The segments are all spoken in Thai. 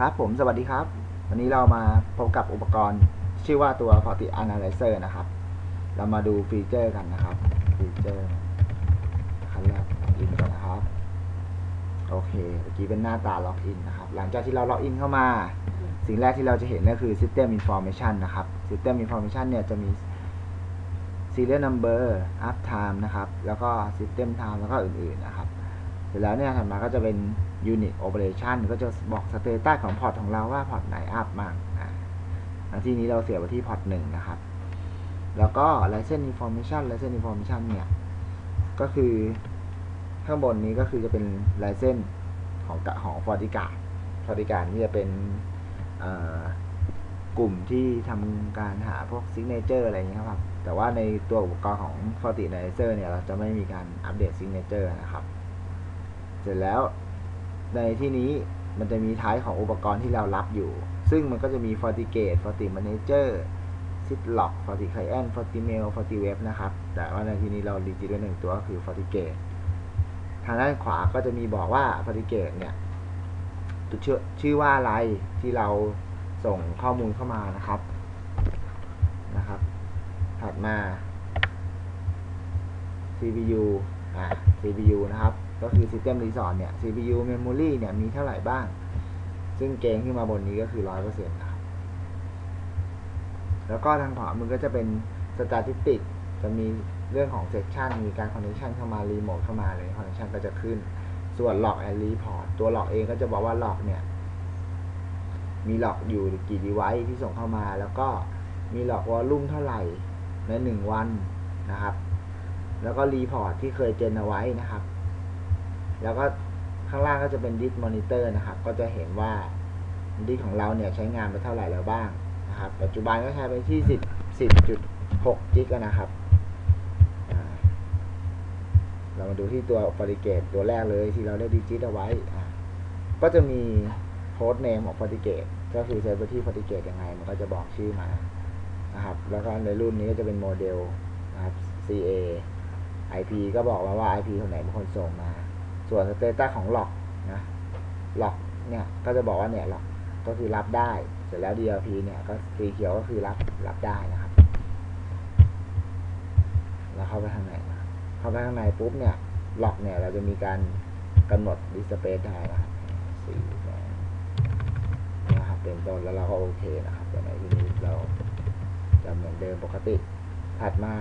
ครับผมสวัสดีครับ วันนี้เรามาพบกับอุปกรณ์ชื่อว่าตัว Forti Analyzer นะครับ เรามาดูฟีเจอร์กันนะครับฟีเจอร์ขั้นแรกล็อกอินก่อนนะครับ โอเคเมื่อกี้เป็นหน้าตาล็อกอินนะครับ หลังจากที่เราล็อกอินเข้ามา สิ่งแรกที่เราจะเห็นก็คือ System Information นะครับ System Information เนี่ยจะมี Serial Number Up Time นะครับ แล้วก็ System Time แล้วก็อื่นๆนะครับ ร็จแล้วเนี่ยถัดมาก็จะเป็น Unit Operation ก็จะบอกสเตตัสของพอร์ตของเราว่าพอร์ตไหนอัพมั่งอ่าที่นี้เราเสียไว้ที่พอร์ตหนึ่งนะครับ แล้วก็ License Information License Information เนี่ย ก็คือข้างบนนี้ก็คือจะเป็น License ของกะของ f o r t i g a f o r t i g a นี่จะเป็นกลุ่มที่ทำการหาพวก Signature อะไรอย่างเงี้ยครับ แต่ว่าในตัวอุปกรณ์ของ f o r t i Analyzer เนี่ย เราจะไม่มีการอัปเดต Signature นะครับ เสร็จแล้วในที่นี้มันจะมีท้ายของอุปกรณ์ที่เรารับอยู่ ซึ่งมันก็จะมี FortiGate FortiManager SysLock FortiClient FortiMail FortiWeb นะครับ แต่ว่าในที่นี้เราดีจิตด้วยหนึ่งตัวก็คือ FortiGate ทางด้านขวาก็จะมีบอกว่า FortiGate เนี่ยชื่อชื่อว่าอะไรที่เราส่งข้อมูลเข้ามานะครับนะครับ ถัดมา CPU CPU นะครับ ก็คือ System Resource เนี่ย CPU Memory เนี่ยมีเท่าไหร่บ้าง ซึ่งเกณฑ์ขึ้นมาบนนี้ก็คือ 100%นะครับ แล้วก็ทางขวามือก็จะเป็น Statistic จะมีเรื่องของ Section มีการ Connection เข้ามา Remote เข้ามาเลย Connection ก็จะขึ้น ส่วน Log and Report ตัว Log เองก็จะบอกว่า Log เนี่ย มี Log อยู่กี่ device ที่ส่งเข้ามา แล้วก็มี Log Volume เท่าไหร่ใน 1 วันนะครับ แล้วก็ Report ที่เคยเจนเอาไว้นะครับ แล้วก็ข้างล่างก็จะเป็น Disk Monitor นะครับ ก็จะเห็นว่าดิสของเราเนี่ยใช้งานไปเท่าไหร่แล้วบ้างนะครับ ปัจจุบันก็ใช้ไปที่ 10 10.6จิกนะครับ เรามาดูที่ตัว f o r t i g a t e ตัวแรกเลยที่เราได้ดิจิตเอาไว้ ก็จะมีโ o ส t name ของ f o r t i g a t e ก็คือใช้ไปที่ f o r t i g a t e ยังไง มันก็จะบอกชื่อมานะครับ แล้วก็ในรุ่นนี้ก็จะเป็นโมเดลนะครับ CA IP ก็บอกมาว่า IP คนไหนเป็นคนส่งมา ส่วนสเตตัสของหลอกนะหลอกเนี่ยก็จะบอกว่าเนี่ยหลอกก็คือรับได้ เสร็จแล้ว DLP เนี่ยก็สีเขียวก็คือรับรับได้นะครับ แล้วเข้าไปข้างในนะเข้าไปข้างในปุ๊บเนี่ยหลอกเนี่ยเราจะมีการกำหนดดิสเ a ย์ได้นะครับสีแดงนะครับเป็นต้นแล้วเราก็โอเคนะครับแต่ในที่นี้เราจะเหมือนเดิมปกติ ถัดมา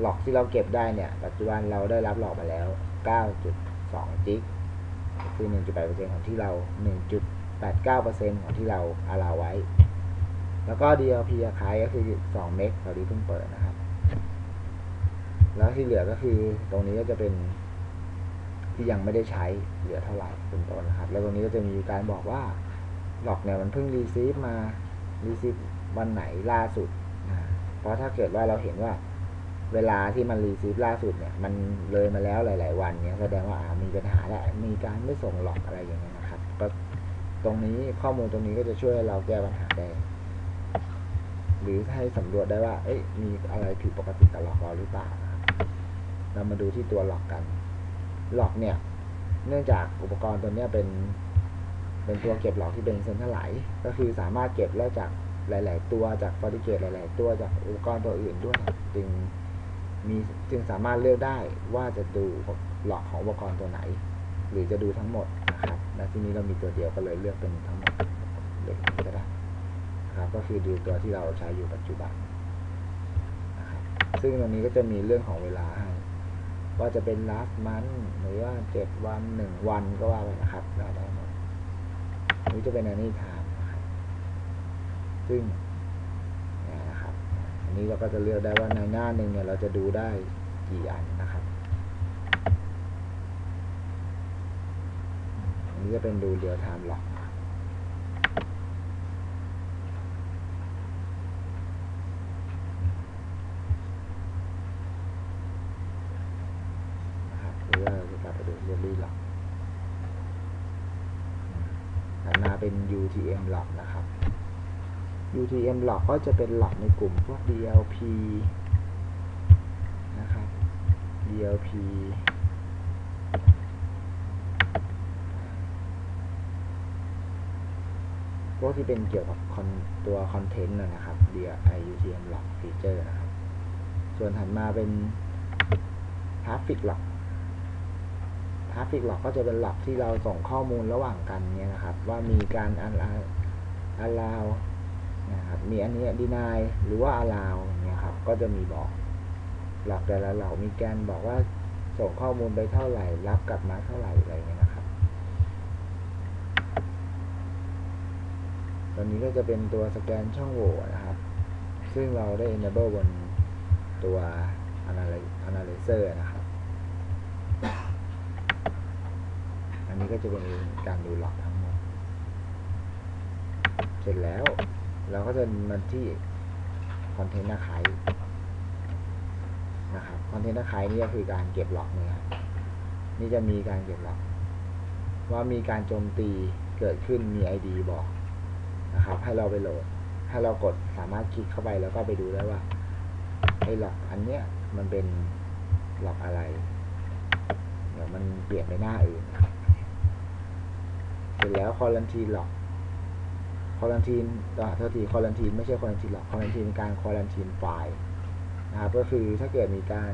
หลอกที่เราเก็บได้เนี่ยปัจจุบันเราได้รับหลอกมาแล้ว 9.2 จิกคือ 1.8%ของที่เรา 1.89%ของที่เราอาลาไว้ แล้วก็ DLP อาคายก็คือ 2 เมกเราดีเพิ่งเปิดนะครับ แล้วที่เหลือก็คือตรงนี้ก็จะเป็นที่ยังไม่ได้ใช้เหลือเท่าไหร่เป็นต้นนะครับ แล้วตรงนี้ก็จะมีการบอกว่าหลอกเนี่ยมันเพิ่งรีซีฟมารีซีฟวันไหนล่าสุดนะเพราะถ้าเกิดว่าเราเห็นว่า เวลาที่มันรีซีฟล่าสุดเนี่ย มันเลยมาแล้วหลาย ๆ วันเนี่ยแสดงว่าามีปัญหาและมีการไม่ส่งหลอกอะไรอย่างเงี้ยนะครับ ก็ตรงนี้ข้อมูลตรงนี้ก็จะช่วยเราแก้ปัญหาได้ หรือให้สำรวจได้ว่า เอ้ยมีอะไรผิดปกติกับหลอกเราหรือเปล่าเรามาดูที่ตัวหลอกกัน หลอกเนี่ย เนื่องจากอุปกรณ์ตัวนี้เป็น เป็นตัวเก็บหลอกที่เป็นเซนเทอร์ไหล ก็คือสามารถเก็บได้จากหลาย ๆ ตัวจากฟอริเกตหลาย ๆ ตัวจากอุปกรณ์ตัวอื่นด้วย จึง มีจึงสามารถเลือกได้ว่าจะดูหลอกของอุปกรณ์ตัวไหน หรือจะดูทั้งหมดนะครับและที่นี้เรามีตัวเดียวก็เลยเลือกเป็นทั้งหมดเลือกก็ได้ครับก็คือดูตัวที่เราใช้อยู่ปัจจุบันนะครับซึ่งตรงนี้ก็จะมีเรื่องของเวลาให้ว่าจะเป็น last month หรือว่าเจ็ดวันหนึ่งวันก็ว่าไปนะครับเราได้หมดนี้จะเป็น any time นะครับซึ่งเนี่ยนะครับ อั นี้เราก็จะเลือกได้ว่าในหน้าหนึ่งเนี่ยเราจะดูได้กี่อันนะครับอันนี้จะเป็นดูเรียลไทม์หลอกนะครับหรือว่าเราจะกลับไปดูเรียลลี่หลอกถัดมาเป็น UTM หลอกนะครับ UTM หลอกก็จะเป็นหลอกในกลุ่มพวก DLP นะครับ DLP พวกที่เป็นเกี่ยวกับตัวคอนเทนต์นะครับ dia iutm lock feature นะครับ ส่วนถัดมาเป็น traffic lock traffic lock ก็จะเป็นหลักที่เราส่งข้อมูลระหว่างกันเนี่ยนะครับ ว่ามีการ allow allow นะครับมีอันนี้ deny หรือว่า allow เนี่ยครับก็จะมีบอกหลักแต่ละเหล่ามีการบอกว่าส่งข้อมูลไปเท่าไหร่ รับกลับมาเท่าไหร่อะไรเงี้ยนะครับ ตอนนี้ก็จะเป็นตัวสแกนช่องโหว่นะครับ ซึ่งเราได้ enable บนตัว analyzer นะครับ อันนี้ก็จะเป็นการดูหลอกทั้งหมด เสร็จแล้ว เราก็จะมาที่ Content Archive นะครับ Content Archive นี่ก็คือการเก็บหลอกนี่ครับนี่จะมีการเก็บหลอก ว่ามีการโจมตีเกิดขึ้นมี ID บอกนะครับ ให้เราไปโหลดให้เรากดสามารถคลิกเข้าไปแล้วก็ไปดูได้ว่าไอ้หลอกอันเนี้ยมันเป็นหลอกอะไร เดี๋ยวมันเปลี่ยนไปหน้าอื่นเสร็จแล้วคอลันทีหลอก คอลันทีนอ่าโทษทีคอลันทีนไม่ใช่คอลันทีนหลอกคอลันทีนเป็นการคอลันทีนไฟล์นะครับก็คือถ้าเกิดมีการ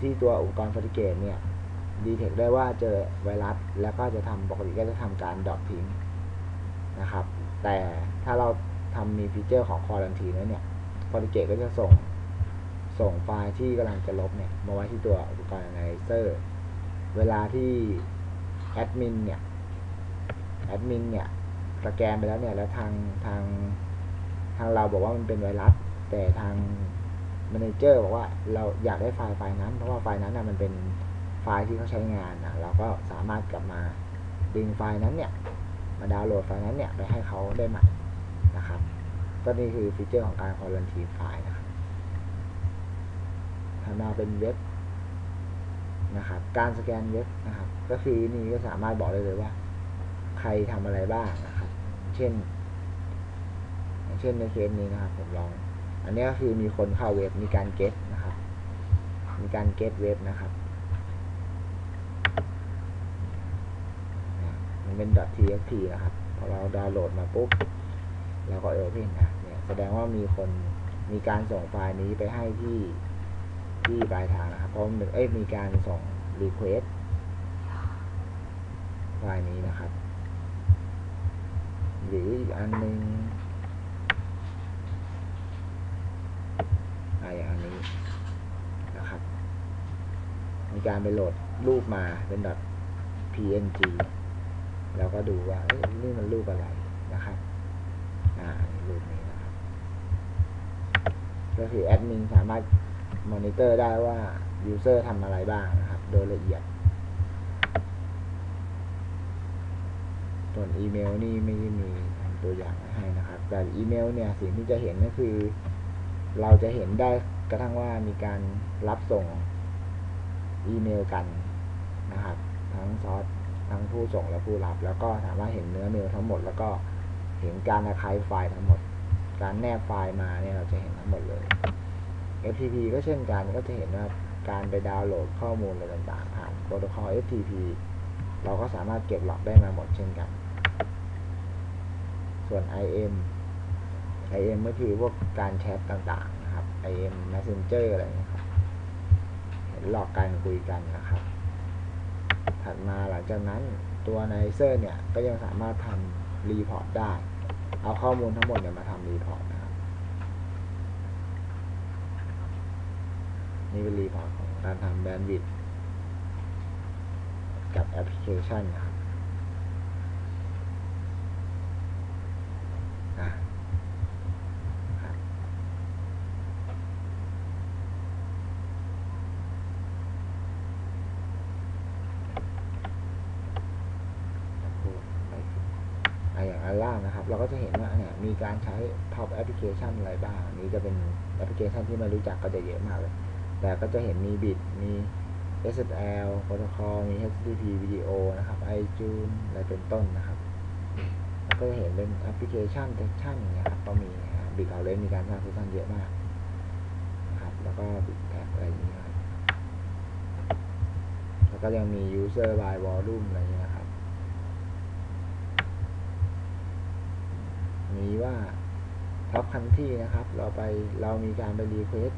ที่ตัวอุปกรณ์ฟอร์ติเกตเนี่ยดีเทคได้ว่าเจอไวรัสแล้วก็จะทำปกติก็จะทำการดรอปทิ้งนะครับ แต่ถ้าเราทำมีฟีเจอร์ของคอลันทีนแล้วเนี่ยฟอร์ติเกตก็จะส่งส่งไฟล์ที่กำลังจะลบเนี่ยมาไว้ที่ตัวอุปกรณ์ Analyzer เวลาที่แอดมินเนี่ยแอดมินเนี่ย สแกนไปแล้วเนี่ยแล้วทางทางทางเราบอกว่ามันเป็นไวรัส แต่ทาง m ม n a เจอร์บอกว่าเราอยากได้ไฟล์ไฟล์นั้น เพราะว่าไฟล์นั้นนะมันเป็นไฟล์ที่เขาใช้งานนะเราก็สามารถกลับมาดึงไฟล์นั้นเนี่ย มาดาวน์โหลดไฟล์นั้นเนี่ยไปให้เขาได้ใหม่นะครับ ก็นี่คือฟีเจอร์ของการคอลันทีไฟล์นะครับถัดมาเป็นเว็บนะครับ การสแกนเว็บนะครับ ก็คือนี่ก็สามารถบอกได้เลยว่า ใครทำอะไรบ้างนะ เช่นเช่นในเคสนี้นะครับ ผมลอง อันนี้ก็คือมีคนเข้าเว็บมีการเก็ตนะครับ มีการเก็ตเว็บนะครับมันเป็น .txt นะครับพอเราดาวน์โหลดมาปุ๊บเราก็ open นะเนี่ยแสดงว่ามีคนมีการส่งไฟล์นี้ไปให้ที่ที่ปลายทางนะครับเพราะมันเอ้ยมีการส่ง request ไฟล์นี้นะครับ หรืออีกอันหนึ่งอะอย่างอันนี้นะครับมีการไปโหลดรูปมาเป็น .png แล้วก็ดูว่านี่มันรูปอะไรนะครับ อ่ารูปนี้นะครับ ก็คือแอดมินสามารถมอนิเตอร์ได้ว่ายูเซอร์ทำอะไรบ้างนะครับ โดยละเอียด ส่วนอีเมลนี่ไม่ได้มีตัวอย่างให้นะครับ แต่อีเมลเนี่ยสิ่งที่จะเห็นก็คือ เราจะเห็นได้กระทั่งว่ามีการรับส่งอีเมลกันนะครับ ทั้งซอสทั้งผู้ส่งและผู้รับ แล้วก็สามารถเห็นเนื้อเมลทั้งหมด แล้วก็เห็นการอาคายไฟล์ทั้งหมด การแนบไฟล์มาเนี่ยเราจะเห็นทั้งหมดเลย FTP ก็เช่นกันก็จะเห็นว่าการไปดาวน์โหลดข้อมูลอะไรต่างๆผ่านโปรโตคอล FTP เราก็สามารถเก็บหลอกได้มาหมดเช่นกัน ส่วน IM IM ก็คือพวกการแชทต่างๆนะครับ IM Messenger อะไรนะครับเห็นหลอกการคุยกันนะครับ ถัดมาหลังจากนั้นตัว Analyzer เนี่ย ก็ยังสามารถทำรีพอร์ตได้ เอาข้อมูลทั้งหมดเนี่ยมาทำรีพอร์ตนะครับ นี่เป็นรีพอร์ตของการทำแบนด์วิดต์กับแอปพลิเคชันนะครับอะครับพูดไม่ผิดอะอย่างอันล่างนะครับ เราก็จะเห็นว่าเนี่ยมีการใช้ท็อปแอปพลิเคชันอะไรบ้างนี้จะเป็นแอปพลิเคชันที่ไม่รู้จักก็จะเยอะมากเลย แต่ก็จะเห็นมีบิตมี SSL โปรโตคอลมี HTTP วิดีโอนะครับ iTunes อะไรเป็นต้นนะครับแล้วก็จะเห็นเป็นแอปพลิเคชันเซสชันอย่างเงี้ยครับก็มีบิตเอาเลนมีการสร้างเซสชันเยอะมากนะครับแล้วก็บิตแท็กอะไรอย่างเงี้ยแล้วก็ยังมี user by volume อะไรอย่างเงี้ยนะครับ country นที่นะครับ เราไปเรามีการไปรีเควส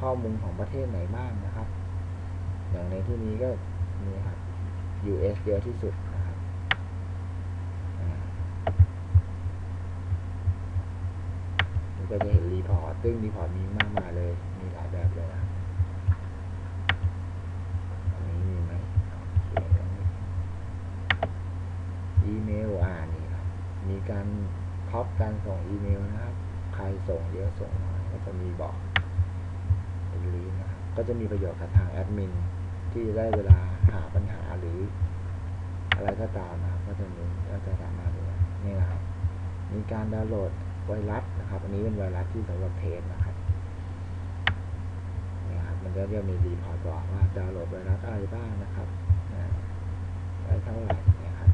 ข้อมูลของประเทศไหนบ้างนะครับ อย่างในที่นี้ก็นี่ครับ US เยอะที่สุดนะครับอ่านี่ก็จะเห็นรีพอร์ตซึ่งรีพอร์ตมีมากมายเลย มีหลายแบบเลยนะอันนี้มีไหมโอเคอันนี้อีเมลอ่านี่ครับ มีการ ท็อปการส่งอีเมลนะครับ ใครส่งเยอะส่งน้อยก็จะมีบอกเป็นลีนนะครับก็จะมีประโยชน์กับทางแอดมินที่ได้เวลาหาปัญหาหรือ อะไรก็ตามนะครับก็จะมีก็จะสามารถดูนี่นะครับ มีการดาวน์โหลดไวรัสนะครับ อันนี้เป็นไวรัสที่สำหรับเพจนะครับนี่ครับ มันก็จะมีรีพอร์ตบอกว่าดาวน์โหลดไวรัสอะไรบ้างนะครับนะได้เท่าไหร่เนี่ยครับ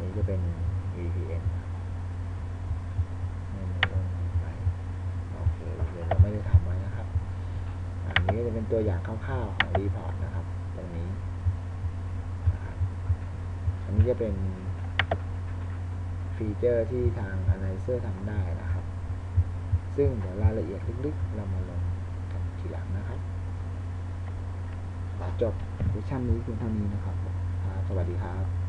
นี่ จะเป็น VPN ไม่ไม่ต้องไปโอเคเดี๋ยวเราไม่ได้ทำไว้นะครับ อันนี้ก็จะเป็นตัวอย่างคร่าวๆของรีพอร์ตนะครับ ตรงนี้นะครับอันนี้จะเป็นฟีเจอร์ที่ทาง Analyzer ทำได้นะครับ ซึ่งเดี๋ยวรายละเอียดลึกๆ เรามาลงกันทีหลังนะครับขอจบเซสชันนี้เพียงเท่านี้นะครับ สวัสดีครับ